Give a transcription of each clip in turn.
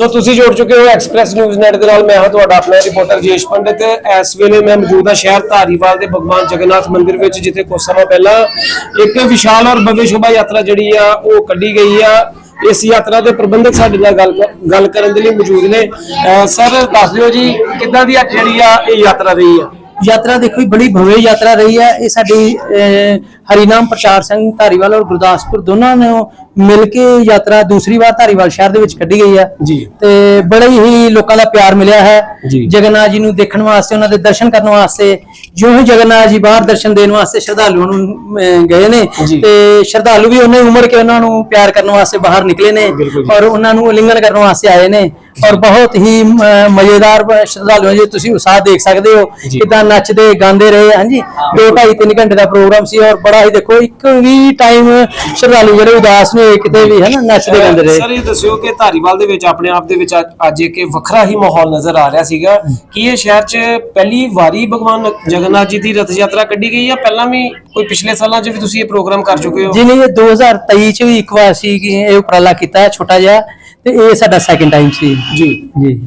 ਸੋ ਤੁਸੀਂ ਜੁੜ ਚੁੱਕੇ ਹੋ ਐਕਸਪ੍ਰੈਸ ਨਿਊਜ਼ ਨੈਟ ਦੇ ਨਾਲ। ਮੈਂ ਹਾਂ ਤੁਹਾਡਾ ਆਪਣਾ ਰਿਪੋਰਟਰ ਜੇਸ਼ ਪੰਡਿਤ। ਤੇ ਇਸ ਵੇਲੇ ਮੈਂ ਮੌਜੂਦ ਹਾਂ ਸ਼ਹਿਰ ਧਾਰੀਵਾਲ ਦੇ ਭਗਵਾਨ ਜਗਨਨਾਥ ਮੰਦਿਰ ਵਿੱਚ ਜਿੱਥੇ ਕੁਝ ਸਮਾਂ ਪਹਿਲਾਂ ਇੱਕ ਵਿਸ਼ਾਲ ਔਰ ਭਵਯ ਸ਼ੋਭਾ ਯਾਤਰਾ ਜਿਹੜੀ ਆ ਉਹ ਕੱਢੀ ਗਈ ਆ। ਇਸ ਯਾਤਰਾ ਦੇ ਪ੍ਰਬੰਧਕ ਸਾਡੇ ਨਾਲ ਗੱਲ ਗੱਲ ਕਰਨ ਦੇ ਲਈ ਮੌਜੂਦ ਨੇ। ਸਰ ਦੱਸ ਦਿਓ ਜੀ ਕਿੱਦਾਂ ਦੀ ਅੱਜ ਜਿਹੜੀ ਆ ਇਹ ਯਾਤਰਾ ਰਹੀ ਆ? ਯਾਤਰਾ ਦੇਖੋ ਬੜੀ ਭਵਯ ਯਾਤਰਾ ਰਹੀ ਹੈ ਇਹ ਸਾਡੀ ਅਹ, ਹਰੀਨਾਮ ਪ੍ਰਚਾਰ ਸਿੰਘ ਧਾਰੀਵਾਲ ਔਰ ਗੁਰਦਾਸਪੁਰ ਦੋਨਾਂ ਨੇ ਮਿਲ ਕੇ ਯਾਤਰਾ ਦੂਸਰੀ ਵਾਰ ਧਾਰੀਵਾਲ ਸ਼ਹਿਰ ਦੇ ਵਿੱਚ ਕੱਢੀ ਗਈ ਹੈ ਜੀ। ਤੇ ਬੜੇ ਹੀ ਲੋਕਾਂ ਦਾ ਪਿਆਰ ਮਿਲਿਆ ਹੈ। ਜਗਨਨਾਥ ਜੀ ਨੂੰ ਦੇਖਣ ਵਾਸਤੇ ਉਹਨਾਂ ਦੇ ਦਰਸ਼ਨ ਕਰਨ ਵਾਸਤੇ ਜਿਉਂ ਹੀ ਜਗਨਨਾਥ ਜੀ ਬਾਹਰ ਦਰਸ਼ਨ ਦੇਣ ਵਾਸਤੇ ਸ਼ਰਧਾਲੂਆਂ ਨੂੰ ਗਏ ਨੇ। ਤੇ ਸ਼ਰਧਾਲੂ ਵੀ ਉਹਨੇ ਉਮਰ ਕੇ ਉਹਨਾਂ ਨੂੰ ਪਿਆਰ ਕਰਨ ਵਾਸਤੇ ਬਾਹਰ ਨਿਕਲੇ ਨੇ। ਔਰ ਉਹਨਾਂ ਨੂੰ ਉਲਿੰਗਣ ਕਰਨ ਵਾਸਤੇ ਆਏ ਨੇ ਔਰ ਬਹੁਤ ਹੀ ਮਜ਼ੇਦਾਰ ਸ਼ਰਧਾਲੂ ਜੀ ਤੁਸੀਂ ਉਤਸ਼ਾਹ ਦੇਖ ਸਕਦੇ ਹੋ। ਕਿਦਾਂ ਨੱਚਦੇ ਗਾਉਂਦੇ ਰਹੇ ਹਾਂਜੀ ਦੋ ਢਾਈ ਤਿੰਨ ਘੰਟੇ ਦਾ ਪ੍ਰੋਗਰਾਮ ਸੀ ਔਰ ਬੜਾ ਹੀ ਦੇਖੋ ਇੱਕ ਵੀ ਟਾਈਮ ਸ਼ਰਧਾਲੂ ਜਿਹੜੇ ਉਦਾਸ ਨੇ ਕਿਤੇ ਵੀ ਹੈ ਨਾ ਨੱਚਦੇ ਗਾਉਂਦੇ ਰਹੇ। ਸਰ ਇਹ ਦੱਸਿਓ ਕਿ ਧਾਰੀਵਾਲ ਦੇ ਵਿੱਚ ਆਪਣੇ ਆਪ ਦੇ ਵਿੱਚ ਅੱਜ- ਅੱਜ ਇੱਕ ਵੱਖਰਾ ਹੀ ਮਾਹੌਲ ਨਜ਼ਰ ਆ ਰਿਹਾ ਸੀਗਾ। ਕਿ ਇਹ ਸ਼ਹਿਰ 'ਚ ਪਹਿਲੀ ਵਾਰੀ ਭਗਵਾਨ ਜਗਨਨਾਥ ਜੀ ਦੀ ਰਥ ਯਾਤਰਾ ਕੱਢੀ ਗਈ ਆ ਪਹਿਲਾਂ ਵੀ ਕੋਈ ਪਿਛਲੇ ਸਾਲਾਂ 'ਚ ਵੀ ਤੁਸੀਂ ਇਹ ਪ੍ਰੋਗਰਾਮ ਕਰ ਚੁੱਕੇ ਹੋ? ਜਿਵੇਂ ਇਹ 2023 ਚ ਵੀ ਇੱਕ ਵਾਰ ਸੀ ਕਿ ਇਹ ਉਪਰਾਲਾ ਕੀਤਾ ਛੋਟਾ ਜਿਹਾ ਤੇ ਇਹ ਸਾਡਾ ਸੈਕਿੰਡ ਟਾਈਮ ਸੀ। ਜੀ। ਜੀ।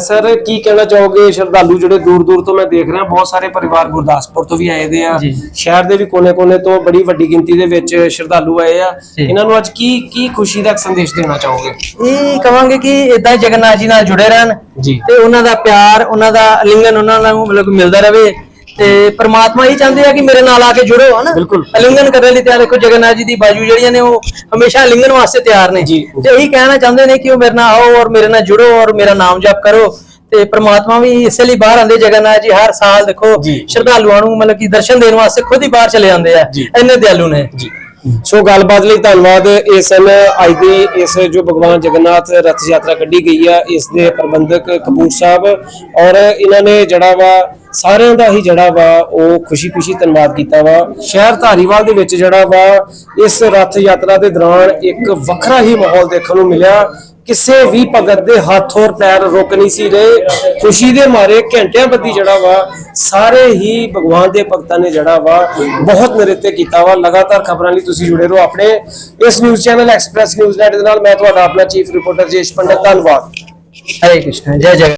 ਸਰ ਕੀ ਕਹਿਣਾ ਚਾਹੋਗੇ ਸ਼ਰਧਾਲੂ ਜਿਹੜੇ ਦੂਰ ਦੂਰ ਤੋਂ ਮੈਂ ਦੇਖ ਰਿਹਾ? ਬਹੁਤ ਸਾਰੇ ਪਰਿਵਾਰ ਗੁਰਦਾਸਪੁਰ ਤੋਂ ਵੀ ਆਏ ਦੇ ਆ। ਸ਼ਹਿਰ ਦੇ ਵੀ ਕੋਨੇ-ਕੋਨੇ ਤੋਂ ਬੜੀ ਵੱਡੀ ਗਿਣਤੀ ਦੇ ਵਿੱਚ ਸ਼ਰਧਾਲੂ ਆਏ ਆ। ਇਹਨਾਂ ਨੂੰ ਅੱਜ ਕੀ ਕੀ ਖੁਸ਼ੀ ਦਾ ਸੰਦੇਸ਼ ਦੇਣਾ ਚਾਹੋਗੇ? ਇਹ ਕਵਾਂਗੇ ਕਿ ਇਦਾਂ ਜਗਨਨਾਥ ਜੀ ਨਾਲ ਜੁੜੇ ਰਹਿਣ ਤੇ ਉਹਨਾਂ ਦਾ ਪਿਆਰ ਉਹਨਾਂ ਦਾ ਲਿੰਗਨ ਉਹਨਾਂ ਨੂੰ ਮਤਲਬ ਮਿਲਦਾ ਰਵੇ ਤੇ ਪ੍ਰਮਾਤਮਾ ਇਹ ਚਾਹੁੰਦੇ ਆ ਕਿ ਮੇਰੇ ਨਾਲ ਆ ਕੇ ਜੁੜੋ ਹਨਾ ਬਿਲਕੁਲ। ਲਿੰਗਨ ਕਰਨ ਲਈ ਤਿਆਰ ਦੇਖੋ ਜਗਨਨਾਥ ਜੀ ਦੀ ਬਾਜੂ ਜਿਹੜੀਆਂ ਨੇ ਉਹ ਹਮੇਸ਼ਾ ਲਿੰਗਨ ਵਾਸਤੇ ਤਿਆਰ ਨੇ ਜੀ। ਤੇ ਇਹੀ ਕਹਿਣਾ ਚਾਹੁੰਦੇ ਨੇ ਕਿ ਉਹ ਮੇਰੇ ਨਾਲ ਆਓ ਔਰ ਮੇਰੇ ਨਾਲ ਜੁੜੋ ਔਰ ਮੇਰਾ ਨਾਮ ਜਪ ਕਰੋ ਤੇ ਪ੍ਰਮਾਤਮਾ ਵੀ ਇਸੇ ਲਈ ਬਾਹਰ ਆਉਂਦੇ ਜਗਨਨਾਥ ਜੀ ਹਰ ਸਾਲ ਦੇਖੋ ਜੀ। ਸ਼ਰਧਾਲੂਆਂ ਨੂੰ ਮਤਲਬ ਕਿ ਦਰਸ਼ਨ ਦੇਣ ਵਾਸਤੇ ਖੁਦ ਹੀ ਬਾਹਰ ਚਲੇ ਜਾਂਦੇ ਆ ਜੀ। ਇੰਨੇ ਦਿਆਲੂ ਨੇ ਜੀ ਸੋ ਗੱਲਬਾਤ ਲਈ ਧੰਨਵਾਦ। ਇਹ ਸਨ ਅੱਜ ਦੀ ਇਸ ਜੋ ਭਗਵਾਨ ਜਗਨਨਾਥ ਰਥ ਯਾਤਰਾ ਕੱਢੀ ਗਈ ਆ, ਇਸ ਦੇ ਪ੍ਰਬੰਧਕ ਕਪੂਰ ਸਾਹਿਬ ਔਰ ਇਹਨਾਂ ਨੇ ਜਿਹੜਾ ਵਾ, ਸਾਰਿਆਂ ਦਾ ਹੀ ਜਿਹੜਾ ਵਾ, ਉਹ ਖੁਸ਼ੀ-ਖੁਸ਼ੀ ਧੰਨਵਾਦ ਕੀਤਾ ਵਾ। ਸ਼ਹਿਰ ਧਾਰੀਵਾਲ ਦੇ ਵਿੱਚ ਜਿਹੜਾ ਵਾ, ਇਸ ਰਥ ਯਾਤਰਾ ਦੇ ਦੌਰਾਨ ਇੱਕ ਵੱਖਰਾ ਹੀ ਮਾਹੌਲ ਦੇਖਣ ਨੂੰ ਮਿਲਿਆ। ਕਿਸੇ ਵੀ ਭਗਤ ਦੇ ਹੱਥ ਔਰ ਪੈਰ ਰੁਕ ਨਹੀਂ ਸੀ ਰਹੇ। ਖੁਸ਼ੀ ਦੇ ਮਾਰੇ ਘੰਟਿਆਂ ਬੱਧੀ ਜਿਹੜਾ ਵਾ, ਸਾਰੇ ਹੀ ਭਗਵਾਨ ਦੇ ਭਗਤਾਂ ਨੇ ਜਿਹੜਾ ਵਾ, ਬਹੁਤ ਨਰਿੱਤੇ ਕੀਤਾ ਵਾ। ਲਗਾਤਾਰ ਖਬਰਾਂ ਲਈ ਤੁਸੀਂ ਜੁੜੇ ਰਹੋ ਆਪਣੇ ਇਸ news channel express news net ਦੇ ਨਾਲ। ਮੈਂ ਤੁਹਾਡਾ ਆਪਣਾ ਚੀਫ ਰਿਪੋਰਟਰ ਜੇਸ਼ ਪੰਡਤ। ਧੰਨਵਾਦ। ਹਰੇ ਕ੍ਰਿਸ਼ਨ, ਜੈ ਜੈ